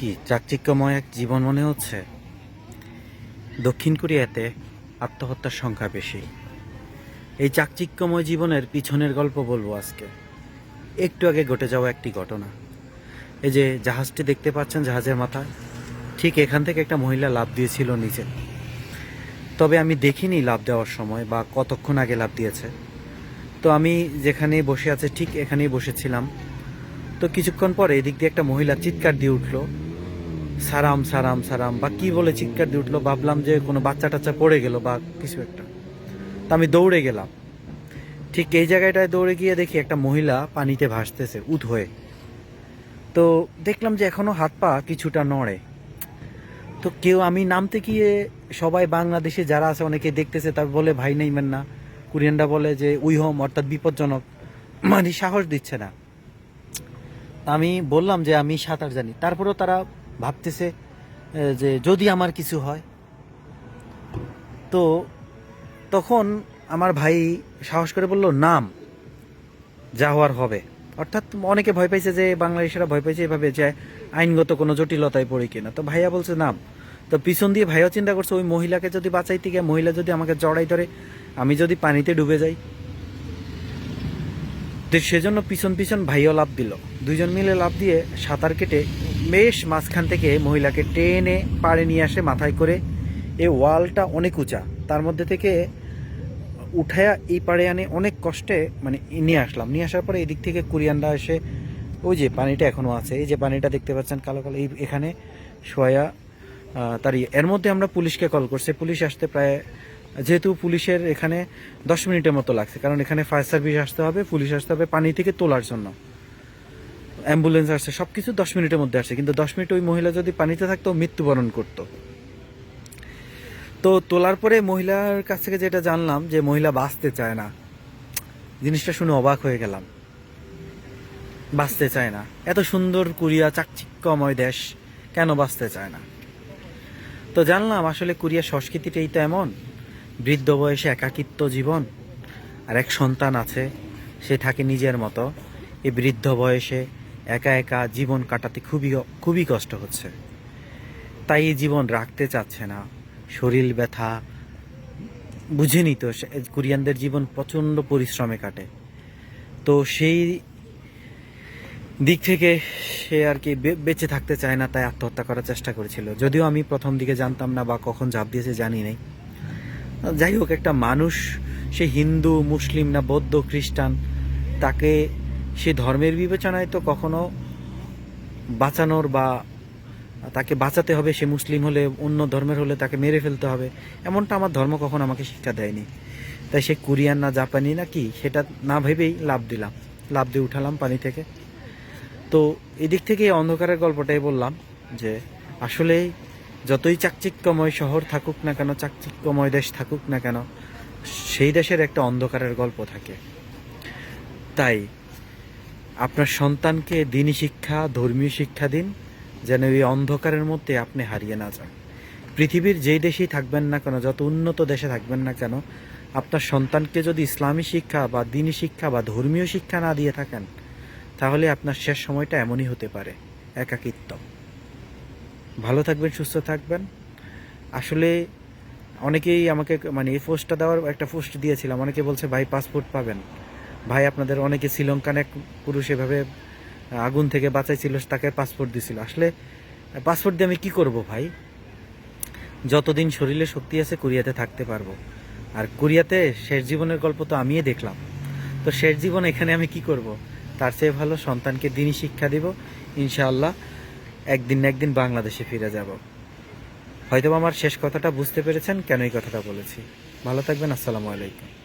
কি চাকচিক্যময় এক জীবন মনে হচ্ছে? দক্ষিণ কোরিয়াতে আত্মহত্যার সংখ্যা বেশি। এই চাকচিক্যময় জীবনের পিছনের গল্প বলব আজকে। একটু আগে ঘটে যাওয়া একটি ঘটনা। এই যে জাহাজটি দেখতে পাচ্ছেন জাহাজের মাথা, ঠিক এখান থেকে একটা মহিলা লাভ দিয়েছিল নিচে। তবে আমি দেখিনি লাভ দেওয়ার সময় বা কতক্ষণ আগে লাভ দিয়েছে। তো আমি যেখানে বসে আছে ঠিক এখানেই বসেছিলাম। তো কিছুক্ষণ পরে এদিক দিয়ে একটা মহিলা চিৎকার দিয়ে উঠল। সারাম সারাম সারাম। বা কি বলে চিৎকার দিয়ে উঠল, ভাবলাম যে কোনো বাচ্চা টাচ্চা পড়ে গেল বা কিছু একটা। তা আমি দৌড়ে গেলাম। ঠিক এই জায়গাটায় দৌড়ে গিয়ে দেখি একটা মহিলা পানিতে ভাসতেছে, উদ হয়ে। তো দেখলাম যে এখনও হাত পা কিছুটা নড়ে। তো কেউ আমি নামতে গিয়ে সবাই বাংলাদেশে যারা আছে অনেকে দেখতেছে, তার বলে, ভাই নেইমেন না কোরিয়ানরা বলে যে উইহম অর্থাৎ বিপজ্জনক। মানে সাহস দিচ্ছে না। আমি বললাম যে, আমি সাঁতার জানি। তারপরেও তারা ভাবতেছে যে যদি আমার কিছু হয়। তো তখন আমার ভাই সাহস করে বলল, নাম, যা হওয়ার হবে। অর্থাৎ অনেকে ভয় পাইছে যে বাংলাদেশিরা ভয় পাইছে এভাবে যে আইনগত কোনো জটিলতায় পড়ে কিনা। তো ভাইয়া বলছে, নাম। তো পিছন দিয়ে ভাইয়া চিন্তা করছে, ওই মহিলাকে যদি বাঁচাইতে গিয়ে মহিলা যদি আমাকে জড়াই ধরে, আমি যদি পানিতে ডুবে যাই? তো সেজন্য পিছন পিছন ভাইও লাভ দিল। দুইজন মিলে লাভ দিয়ে সাঁতার কেটে বেশ মাঝখান থেকে মহিলাকে টেনে পাড়ে নিয়ে আসে মাথায় করে। এই ওয়ালটা অনেক উঁচা। তার মধ্যে থেকে উঠায়া এই পাড়ে আনে অনেক কষ্টে মানে নিয়ে আসলাম। নিয়ে আসার পরে এদিক থেকে কুরিয়ানরা এসে ওই যে পানিটা এখনও আছে, এই যে পানিটা দেখতে পাচ্ছেন কালো কালো, এই এখানে শোয়া তার। এর মধ্যে আমরা পুলিশকে কল করছি। পুলিশ আসতে প্রায়, যেহেতু পুলিশের এখানে দশ মিনিটের মতো লাগছে, কারণ এখানে ফায়ার সার্ভিস আসতে হবে, পুলিশ আসতে হবে পানি থেকে তোলার জন্য। অ্যাম্বুলেন্স আসছে সব কিছু দশ মিনিটের মধ্যে আসছে। কিন্তু দশ মিনিট ওই মহিলা যদি পানিতে থাকতো মৃত্যুবরণ করতো। তো তোলার পরে মহিলার কাছ থেকে যেটা জানলাম যে মহিলা বাঁচতে চায় না। জিনিসটা শুনে অবাক হয়ে গেলাম। বাঁচতে চায় না। এত সুন্দর কোরিয়া, চাকচিক্যময় দেশ, কেন বাঁচতে চায় না? তো জানলাম, আসলে কোরিয়া সংস্কৃতিটাই তো এমন। বৃদ্ধ বয়সে একাকিত্ব জীবন, আর এক সন্তান আছে, সে থাকে নিজের মতো। এই বৃদ্ধ বয়সে একা একা জীবন কাটাতে খুবই খুবই কষ্ট হচ্ছে। তাই এই জীবন রাখতে চাচ্ছে না। শরীর ব্যথা বুঝেনি তো, সে- কোরিয়ানদের জীবন প্রচণ্ড পরিশ্রমে কাটে। তো সেই দিক থেকে সে আর কি বেঁচে থাকতে চায় না, তাই আত্মহত্যা করার চেষ্টা করেছিল। যদিও আমি প্রথম দিকে জানতাম না বা কখন ঝাঁপ দিয়েছে, জানি নাই। যাই হোক, একটা মানুষ, সে হিন্দু, মুসলিম না, বৌদ্ধ, খ্রিস্টান, তাকে সে ধর্মের বিবেচনায় তো কখনো বাঁচানোর বা তাকে বাঁচাতে হবে, সে মুসলিম হলে, অন্য ধর্মের হলে তাকে মেরে ফেলতে হবে, এমনটা আমার ধর্ম কখনো আমাকে শিক্ষা দেয়নি। তাই সে কোরিয়ান না জাপানি না কি, সেটা না ভেবেই লাভ দিলাম। লাভ দিয়ে উঠালাম পানি থেকে। তো এদিক থেকে এই অন্ধকারের গল্পটাই বললাম যে, আসলে যতই চাকচিক্যময় শহর থাকুক না কেন, চাকচিক্যময় দেশ থাকুক না কেন, সেই দেশের একটা অন্ধকারের গল্প থাকে। তাই আপনার সন্তানকে দিনী শিক্ষা, ধর্মীয় শিক্ষা দিন, যেন এই অন্ধকারের মধ্যে আপনি হারিয়ে না যান। পৃথিবীর যেই দেশেই থাকবেন না কেন, যত উন্নত দেশে থাকবেন না কেন, আপনার সন্তানকে যদি ইসলামী শিক্ষা বা দিনী শিক্ষা বা ধর্মীয় শিক্ষা না দিয়ে থাকেন, তাহলে আপনার শেষ সময়টা এমনই হতে পারে, একাকিত্ব। ভালো থাকবেন, সুস্থ থাকবেন। আসলে অনেকেই আমাকে মানে এই পোস্টটা দেওয়ার একটা পোস্ট দিয়েছিলাম, অনেকে বলছে, ভাই পাসপোর্ট পাবেন। ভাই আপনাদের অনেকে শ্রীলঙ্কান এক পুরুষ এভাবে আগুন থেকে বাঁচাইছিল, তাকে পাসপোর্ট দিছিল। আসলে পাসপোর্ট দিয়ে আমি কি করব ভাই? যতদিন শরীরে শক্তি আছে, কোরিয়াতে থাকতে পারব। আর কোরিয়াতে শেষ জীবনের গল্প তো আমিই দেখলাম। তো শেষ জীবন এখানে আমি কি করব? তার চেয়ে ভালো সন্তানকে দিনই শিক্ষা দিব। ইনশাআল্লাহ, একদিন না একদিন বাংলাদেশে ফিরে যাব। হয়তো আমার শেষ কথাটা বুঝতে পেরেছেন, কেন এই কথাটা বলেছি। ভালো থাকবেন, আসসালামু আলাইকুম।